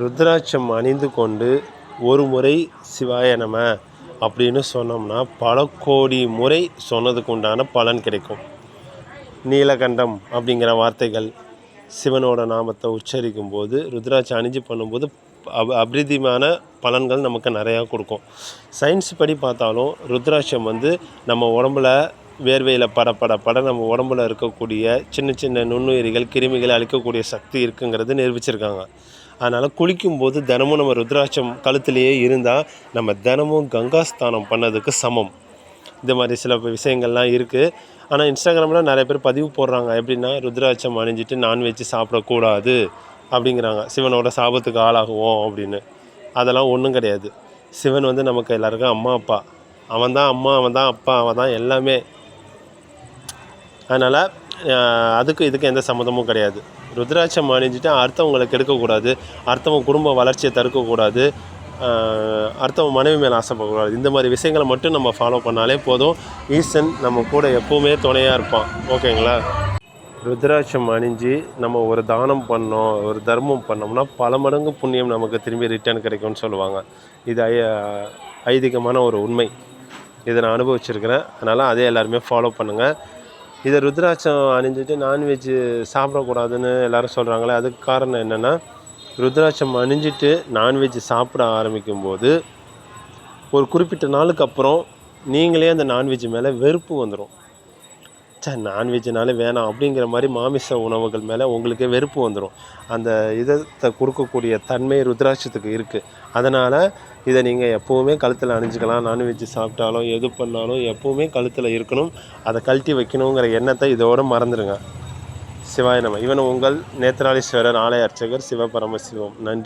ருத்ராட்சம் அணிந்து கொண்டு ஒரு முறை சிவாய நம அப்படின்னு சொன்னோம்னா பல கோடி முறை சொன்னதுக்கு உண்டான பலன் கிடைக்கும். நீலகண்டம் அப்படிங்கிற வார்த்தைகள் சிவனோட நாமத்தை உச்சரிக்கும் போது ருத்ராட்சம் அணிஞ்சு பண்ணும்போது அப் அபிரிதிமான பலன்கள் நமக்கு நிறையா கொடுக்கும். சயின்ஸ் படி பார்த்தாலும் ருத்ராட்சம் வந்து நம்ம உடம்புல வேர்வையில் பட பட பட நம்ம உடம்புல இருக்கக்கூடிய சின்ன சின்ன நுண்ணுயிரிகள் கிருமிகளை அழிக்கக்கூடிய சக்தி இருக்குங்கிறது நிரூபிச்சிருக்காங்க. அதனால் குளிக்கும்போது தினமும் நம்ம ருத்ராட்சம் கழுத்துலேயே இருந்தால் நம்ம தினமும் கங்கா ஸ்தானம் பண்ணதுக்கு சமம். இந்த மாதிரி சில விஷயங்கள்லாம் இருக்குது ஆனால் இன்ஸ்டாகிராமில் நிறைய பேர் பதிவு போடுறாங்க. எப்படின்னா ருத்ராட்சம் அணிஞ்சிட்டு நான்வெஜ் சாப்பிடக்கூடாது அப்படிங்கிறாங்க. சிவனோட சாபத்துக்கு ஆளாகுவோம் அப்படின்னு. அதெல்லாம் ஒன்றும் கிடையாது. சிவன் வந்து நமக்கு எல்லாருக்கும் அம்மா அப்பா. அவன் தான் அம்மா அவன் தான் அப்பா அவன் தான் எல்லாமே. அதனால் அதுக்கு இதுக்கு எந்த சம்மந்தமும் கிடையாது. ருத்ராட்சம் அணிஞ்சிட்டு அடுத்தவங்களை கெடுக்கக்கூடாது. அடுத்தவங்க குடும்ப வளர்ச்சியை தடுக்கக்கூடாது. ஆஹ் அடுத்தவங்க மனைவி மேலே ஆசைப்படக்கூடாது. இந்த மாதிரி விஷயங்களை மட்டும் நம்ம ஃபாலோ பண்ணாலே போதும். ஈசன் நம்ம கூட எப்போவுமே துணையாக இருப்பான். ஓகேங்களா? ருத்ராட்சம் அணிஞ்சு நம்ம ஒரு தானம் பண்ணோம் ஒரு தர்மம் பண்ணோம்னா பல மடங்கு புண்ணியம் நமக்கு திரும்பி ரிட்டர்ன் கிடைக்கும்னு சொல்லுவாங்க. இது ஐ ஐதீகமான ஒரு உண்மை. இதை நான் அனுபவிச்சிருக்கிறேன். அதனால் அதே எல்லாருமே ஃபாலோ பண்ணுங்கள் இதை ருத்ராட்சம் அணிஞ்சிட்டு நான்வெஜ்ஜு சாப்பிடக்கூடாதுன்னு எல்லாரும் சொல்கிறாங்களே அதுக்கு காரணம் என்னென்னா ருத்ராட்சம் அணிஞ்சிட்டு நான்வெஜ் சாப்பிட ஆரம்பிக்கும்போது ஒரு குறிப்பிட்ட நாளுக்கு அப்புறம் நீங்களே அந்த நான்வெஜ் மேலே வெறுப்பு வந்துடும் சார் நான்வெஜ்னாலே வேணாம் அப்படிங்கிற மாதிரி மாமிச உணவுகள் மேலே உங்களுக்கே வெறுப்பு வந்துடும் அந்த இதத்தை கொடுக்கக்கூடிய தன்மை ருத்ராட்சத்துக்கு இருக்குது அதனால் இதை நீங்கள் எப்போவுமே கழுத்தில் அணிஞ்சிக்கலாம். நான்வெஜ் சாப்பிட்டாலும் எது பண்ணாலும் எப்போவுமே கழுத்தில் இருக்கணும். அதை கழட்டி வைக்கணுங்கிற எண்ணத்தை இதோடு மறந்துடுங்க. சிவாய நம. இவன் உங்கள் நேத்ராலீஸ்வரர் ஆலய அர்ச்சகர் சிவபரமசிவம். நன்றி.